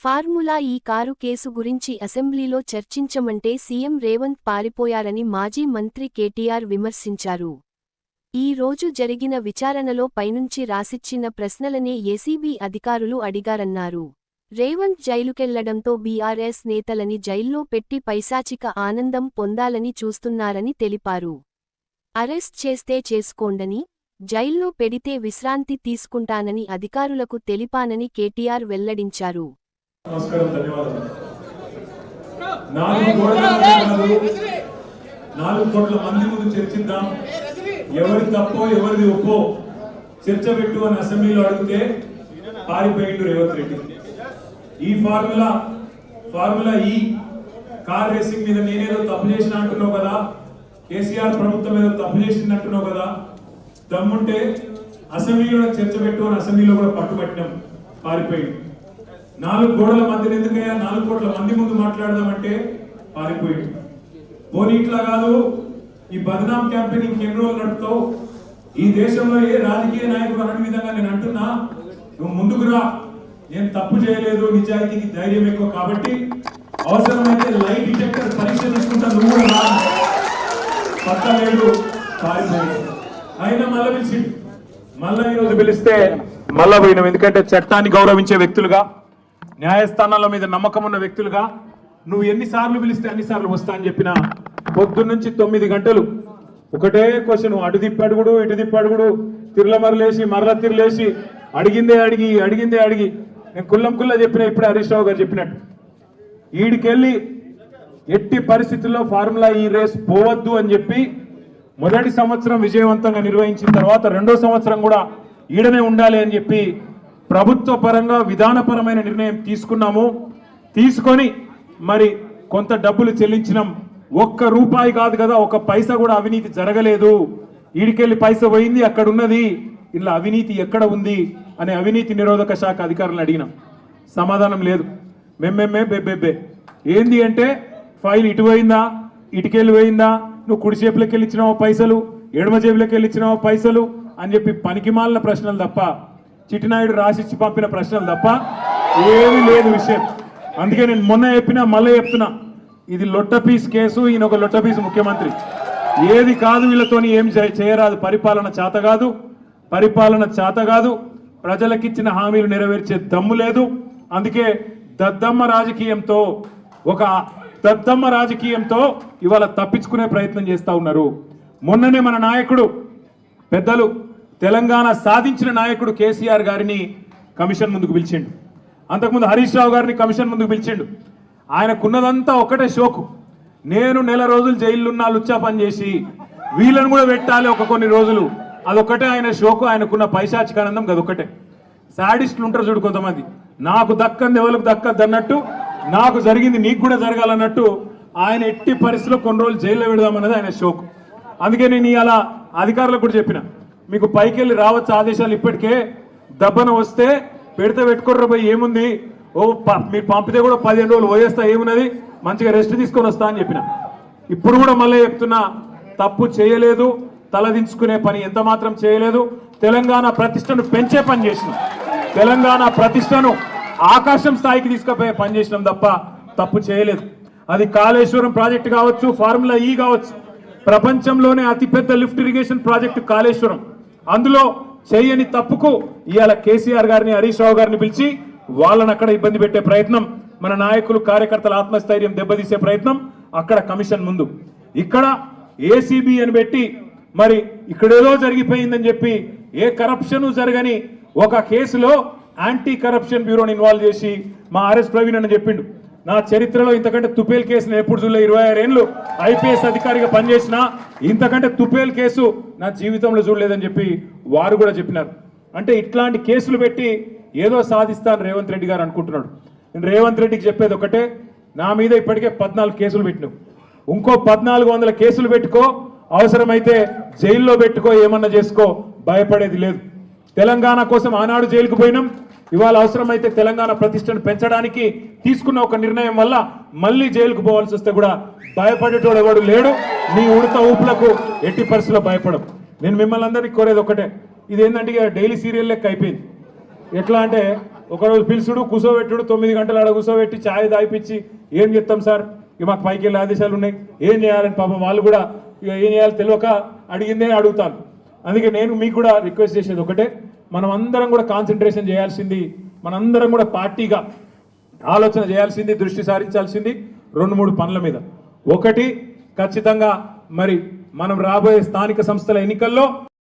Formula ఈ car case గురించి అసెంబ్లీలో చర్చించమంటే సీఎం రేవంత్ పారిపోయారని మాజీ మంత్రి కేటీఆర్ విమర్శించారు. ఈ రోజు జరిగిన విచారణలో పైనుంచి రాసిచ్చిన ప్రశ్నలనే ఏసీబీ అధికారులు అడిగారన్నారు. రేవంత్ జైలుకెళ్ళడంతో బీఆర్ఎస్ నేతలని జైల్లో పెట్టి పైశాచిక ఆనందం పొందాలని చూస్తున్నారని తెలిపారు. అరెస్ట్ చేస్తే చేసుకోండని జైల్లో పెడితే విశ్రాంతి తీసుకుంటానని అధికారులకు తెలిపానని కేటీఆర్ వెల్లడించారు. నమస్కారం ధన్యవాదాలు. నాలుగు కాదు, నాలుగు కోట్ల మంది ముందు చర్చిద్దాం. ఎవరి తప్పో ఎవరిది ఒప్పో? చర్చ పెట్టు అని అసెంబ్లీలో అడిగితే పారిపోయిండు రేవంత్ రెడ్డి. ఈ formula formula E. Car racing మీద నేనేదో తప్పు చేసిన అంటున్నావు కదా. కేసీఆర్ ప్రభుత్వం ఏదో తప్పు చేసింది అంటున్నావు కదా. దమ్ముంటే అసెంబ్లీలో చర్చ పెట్టు అని అసెంబ్లీలో కూడా పట్టుబట్టినాం. పారిపోయిండు. నాలుగు గోడల మధ్యన ఎందుకయ్యా? నాలుగు కోట్ల మంది ముందు మాట్లాడదామంటే పారిపోయి పోనీ ఇట్లా కాదు ఈ బదనాం క్యాంపెయిన్ ఇంకెన్ని రోజులు నడుపుతావు? ఈ దేశంలో ఏ రాజకీయ నాయకుడు అనే విధంగా నేను అంటున్నా నువ్వు ముందుకు రా. నేను తప్పు చేయలేదు నిజాయితీకి ధైర్యం ఎక్కువ కాబట్టి అవసరమైతే లైట్ డిటెక్టర్ పరీక్ష తీసుకుంటా నువ్వు కూడా రా. పక్క పారిపోయాడు అయినా మళ్ళీ పిలిచిండు ఈరోజు పిలిస్తే మళ్ళా పోయినాం. ఎందుకంటే చట్టాన్ని గౌరవించే వ్యక్తులుగా న్యాయస్థానాల మీద నమ్మకం ఉన్న వ్యక్తులుగా నువ్వు ఎన్నిసార్లు పిలిస్తే అన్నిసార్లు వస్తా అని చెప్పిన పొద్దున్న నుంచి తొమ్మిది గంటలు ఒకటే క్వశ్చన్ అటు తిప్పడుగుడు ఇటు తిప్పడుగుడు తిరుల మరలేసి మరల తిరలేసి అడిగిందే అడిగి అడిగిందే అడిగి. నేను కుల్లం కుల్ల చెప్పిన ఇప్పుడే హరీష్ రావు గారు చెప్పినట్టు. ఈడికెళ్ళి ఎట్టి పరిస్థితుల్లో ఫార్ములా ఈ రేస్ పోవద్దు అని చెప్పి మొదటి సంవత్సరం విజయవంతంగా నిర్వహించిన తర్వాత రెండో సంవత్సరం కూడా ఈడనే ఉండాలి అని చెప్పి ప్రభుత్వ పరంగా విధానపరమైన నిర్ణయం తీసుకున్నాము. తీసుకొని మరి కొంత డబ్బులు చెల్లించినాం. ఒక్క రూపాయి కాదు కదా ఒక పైసా కూడా అవినీతి జరగలేదు. ఈడికెళ్ళి పైస పోయింది అక్కడ ఉన్నది ఇలా అవినీతి ఎక్కడ ఉంది అనే అవినీతి నిరోధక శాఖ అధికారులను అడిగినాం. సమాధానం లేదు. మెమ్మెమ్మే బెబ్బెబ్బే ఏంది అంటే ఫైల్ ఇటు పోయిందా ఇటుకెళ్ళి పోయిందా నువ్వు కుడి చేపులకి వెళ్ళిచ్చినావో పైసలు ఎడమ చేపులకి వెళ్ళిచ్చినావో పైసలు అని చెప్పి పనికిమాలిన ప్రశ్నలు తప్ప చిట్టినాయుడు రాసిచ్చి పంపిన ప్రశ్నలు తప్ప ఏమీ లేదు విషయం. అందుకే నేను మొన్న చెప్పినా మళ్ళీ చెప్తున్నా. ఇది లొట్టపీస్ కేసు ఈయన ఒక లొట్టపీస్ ముఖ్యమంత్రి. ఏది కాదు వీళ్ళతోని ఏం చేయరాదు. పరిపాలన చేత కాదు. పరిపాలన చేత కాదు. ప్రజలకిచ్చిన హామీలు నెరవేర్చే దమ్ము లేదు. అందుకే దద్దమ్మ రాజకీయంతో ఒక దద్దమ్మ రాజకీయంతో ఇవాళ తప్పించుకునే ప్రయత్నం చేస్తూ ఉన్నారు. మొన్ననే మన నాయకుడు పెద్దలు తెలంగాణ సాధించిన నాయకుడు కేసీఆర్ గారిని కమిషన్ ముందుకు పిలిచిండు. అంతకుముందు హరీష్ రావు గారిని కమిషన్ ముందుకు పిలిచిండు. ఆయనకున్నదంతా ఒకటే షోకు. నేను నెల రోజులు జైలున్నా లుచ్చా పని చేసి వీళ్ళను కూడా పెట్టాలి ఒక కొన్ని రోజులు. అదొక్కటే ఆయన షోకు ఆయనకున్న పైశాచికానందం గదొక్కటే శాడిస్టులు ఉంటారు చూడు కొంతమంది. నాకు దక్కంది ఎవరికి దక్కద్దు అన్నట్టు నాకు జరిగింది నీకు కూడా జరగాలన్నట్టు ఆయన ఎట్టి పరిస్థితిలో కొన్ని రోజులు జైల్లో పెడదామన్నది ఆయన షోకు. అందుకే నేను అలా అధికారులకు కూడా చెప్పిన. మీకు పైకి వెళ్ళి రావచ్చు ఆదేశాలు ఇప్పటికే దబ్బన వస్తే పెడితే పెట్టుకోర్ర పోయి ఏముంది? ఓ ప- మీరు పంపితే కూడా పదిహేను రోజులు పోయేస్తా ఏమున్నది? మంచిగా రెస్ట్ తీసుకొని వస్తా అని చెప్పిన. ఇప్పుడు కూడా మళ్ళీ చెప్తున్నా తప్పు చేయలేదు తలదించుకునే పని ఎంత మాత్రం చేయలేదు. తెలంగాణ ప్రతిష్టను పెంచే పని చేసినాం. తెలంగాణ ప్రతిష్టను ఆకాశం స్థాయికి తీసుకుపోయే పని చేసినాం తప్ప తప్పు చేయలేదు. అది కాళేశ్వరం ప్రాజెక్టు కావచ్చు ఫార్ములా ఈ కావచ్చు. ప్రపంచంలోనే అతిపెద్ద లిఫ్ట్ ఇరిగేషన్ ప్రాజెక్టు కాళేశ్వరం. అందులో చేయని తప్పుకు ఇవాళ కేసీఆర్ గారిని హరీష్ రావు గారిని పిలిచి వాళ్ళని అక్కడ ఇబ్బంది పెట్టే ప్రయత్నం మన నాయకులు కార్యకర్తల ఆత్మస్థైర్యం దెబ్బతీసే ప్రయత్నం అక్కడ కమిషన్ ముందు. ఇక్కడ ఏసీబీ అని పెట్టి మరి ఇక్కడేదో జరిగిపోయిందని చెప్పి ఏ కరప్షన్ జరగని ఒక కేసులో యాంటీ కరప్షన్ బ్యూరోని ఇన్వాల్వ్ చేసి మా ఆర్ఎస్ ప్రవీణ్ అని చెప్పిండు. నా చరిత్రలో ఇంతకంటే తుపేల్ కేసును ఎప్పుడు చూడలే ఇరవై ఆరేళ్ళు ఐపీఎస్ అధికారిగా పనిచేసిన ఇంతకంటే తుపేల్ కేసు నా జీవితంలో చూడలేదని చెప్పి వారు కూడా చెప్పినారు. అంటే ఇట్లాంటి కేసులు పెట్టి ఏదో సాధిస్తాను రేవంత్ రెడ్డి గారు అనుకుంటున్నాడు. నేను రేవంత్ రెడ్డికి చెప్పేది ఒకటే నా మీద ఇప్పటికే పద్నాలుగు కేసులు పెట్టినావు. ఇంకో పద్నాలుగు వందల కేసులు పెట్టుకో అవసరమైతే జైల్లో పెట్టుకో ఏమన్నా చేసుకో భయపడేది లేదు. తెలంగాణ కోసం ఆనాడు జైలుకు పోయినాం ఇవాళ అవసరమైతే తెలంగాణ ప్రతిష్టను పెంచడానికి తీసుకున్న ఒక నిర్ణయం వల్ల మళ్ళీ జైలుకు పోవాల్సి వస్తే కూడా భయపడేటోడు ఎవడు లేడు. నీ ఉడత ఊపులకు ఎట్టి పరిస్థితుల్లో భయపడం నేను మిమ్మల్ని అందరినీ కోరేది ఒకటే. ఇది ఏంటంటే ఇక డైలీ సీరియల్ లెక్క అయిపోయింది. ఎట్లా అంటే ఒకరోజు పిలుచుడు కూసోబెట్టుడు తొమ్మిది గంటలు ఆడ కూసోబెట్టి ఛాయ్ దాయిపించి ఏం చెప్తాం సార్? ఇక మాకు పైకి వెళ్ళే ఆదేశాలు ఉన్నాయి. ఏం చేయాలని పాపం వాళ్ళు కూడా ఇక ఏం చేయాలి తెలియక అడిగిందే అడుగుతాను. అందుకే నేను మీకు కూడా రిక్వెస్ట్ చేసేది ఒకటే. మనం అందరం కూడా కాన్సన్ట్రేషన్ చేయాల్సింది మనందరం కూడా పార్టీగా ఆలోచన చేయాల్సింది దృష్టి సారించాల్సింది రెండు మూడు పనుల మీద. ఒకటి ఖచ్చితంగా మరి మనం రాబోయే స్థానిక సంస్థల ఎన్నికల్లో